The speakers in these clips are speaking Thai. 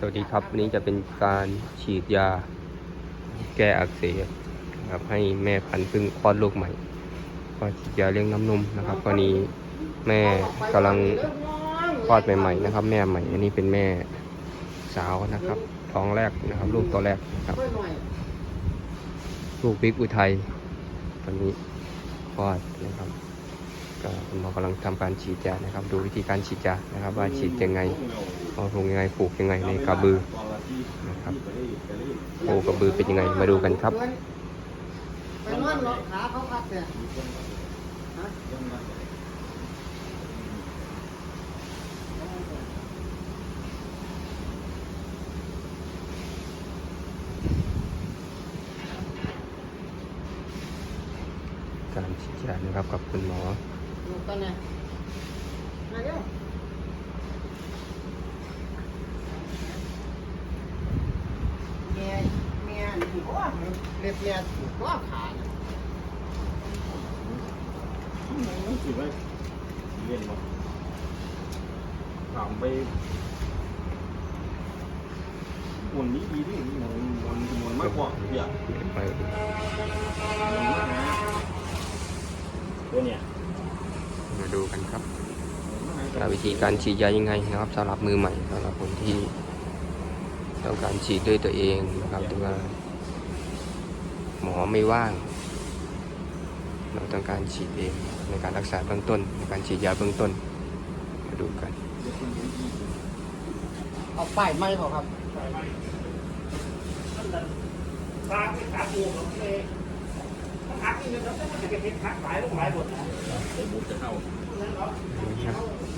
สวัสดีครับวันนี้จะเป็นการฉีดยาแก้อักเสบนะครับ ให้แม่พันธุ์เพึ่งคลอดลูกใหม่ก็ฉีดยาเลี้ยงน้ำนมนะครับวันนี้แม่กำลังคลอดใหม่ๆนะครับ แม่ใหม่ อันนี้เป็นแม่สาวนะครับท้องแรกนะครับลูกตัวแรกนะครับลูกบิ๊กอุทัยตอนนี้คลอดนะครับ ก็คุณหมอกำลังทำการฉีดยานะครับ ดูวิธีการฉีดยานะครับ ว่าฉีดยังไงว่าปลูกยังไงปลูกยังไงในกระบือนะครับปลูกกระบือเป็นยังไงมาดูกันครับไปนอนรอขาเขาพักเนี่ยฮะการฉีดยานะครับกับคุณหมอ ดูกันนะมาเร็วเมียเมียนี่ว่าเล็บเมียถูกว่าขาเนี่ยมันสิไว้เรียนบ่ถามไปมวนนี้ดีดิมวนมวนมวนมากกว่าอย่าไป มวนมากนะตัวเนี้ย มาดูกันครับ ม วนมากว่าวิธีการฉีดยายังไงนะครับสำหรับมือใหม่สำหรับคนที่ต้องการฉีดด้วยตัวเองนะครับแต่ว่าหมอไม่ว่าง เราต้องการฉีดเองในการรักษาเบื้องต้น ในการฉีดยาเบื้องต้น มาดูกัน เอาป้ายไหมเปล่าครับไปบุกจะเข้าดูตัวยากันนะครับฉีดจะไปแล้วฉีดยาออกซ่าโอ้ยออกทำเลยเนี่ยเออลูกเอา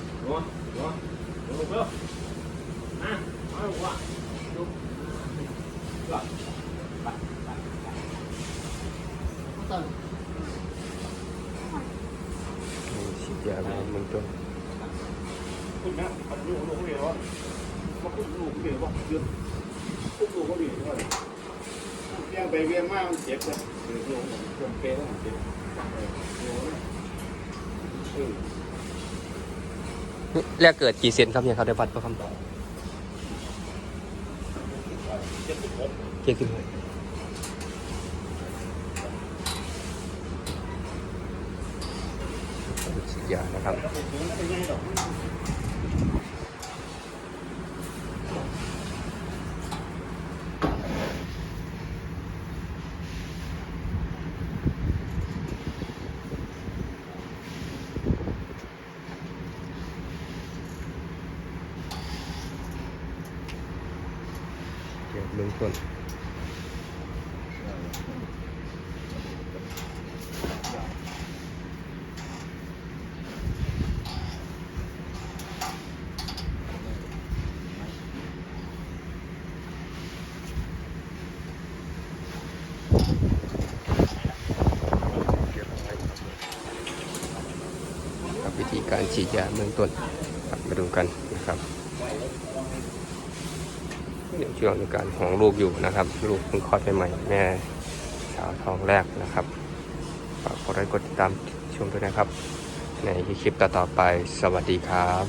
ายืนคุณลูกเขาเรียกว่าเวียงไปเวียงมามันเจ็บเลยเออลูกผมเปรี้ยวมันเจ็บเออเออ นี่ แรกเกิดกี่เซนครับเนี่ยเขาได้วัดประคำเจ็บทุกคนเจ็ดสิบหกฉีดยานะครับ เกี่ยวกับเบื้องต้นวิธีการฉีดยาเบื้องต้นมาดูกันนะครับ ช่วงในการของลูกอยู่นะครับ ลูกเพิ่งคลอดใหม่แม่สาวท้องแรกนะครับฝากกดไลค์กดติดตามชมด้วยนะครับ ในคลิปต่อๆไปสวัสดีครับ